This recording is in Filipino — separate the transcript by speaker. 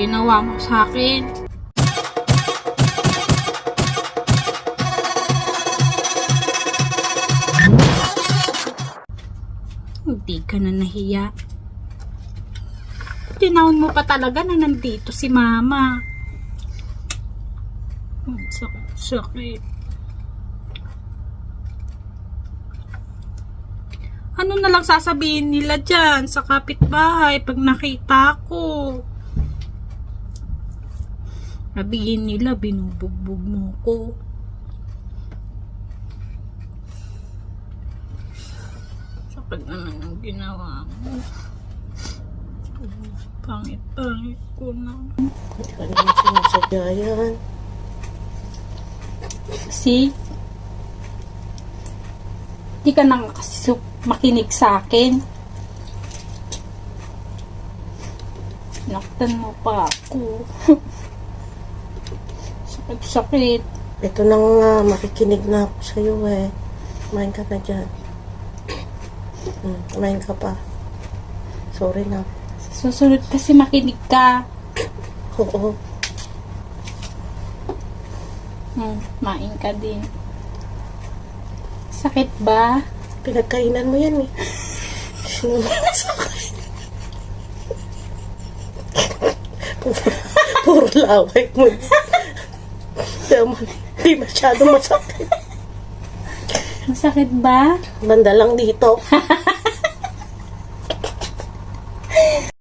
Speaker 1: ginawa mo sa akin? Hindi ka na nahiya. Tinawon mo pa talaga na nandito si mama. Sakit, sakit. Ano na lang sasabihin nila dyan sa kapitbahay pag nakita ko? Sabihin nila, binubugbog mo ko. Sakit naman ang ginawa mo. Pangit-pangit ko na.
Speaker 2: Hindi ka naman sinasadya yan.
Speaker 1: See? Di ka nang kasi makinig sa akin. Naktan mo pa ako. Sakit-sakit.
Speaker 2: Ito na nga, makikinig na ako sa'yo eh. Kumain ka na dyan. Hmm, kumain ka pa. Sorry na.
Speaker 1: Susunod kasi makinig ka.
Speaker 2: Oo.
Speaker 1: Hmm, main ka din. Sakit ba?
Speaker 2: Pinagkainan mo yan eh. Sino? Puro, puro laway mo. Naman, di masyado masakit.
Speaker 1: Masakit ba?
Speaker 2: Banda lang dito.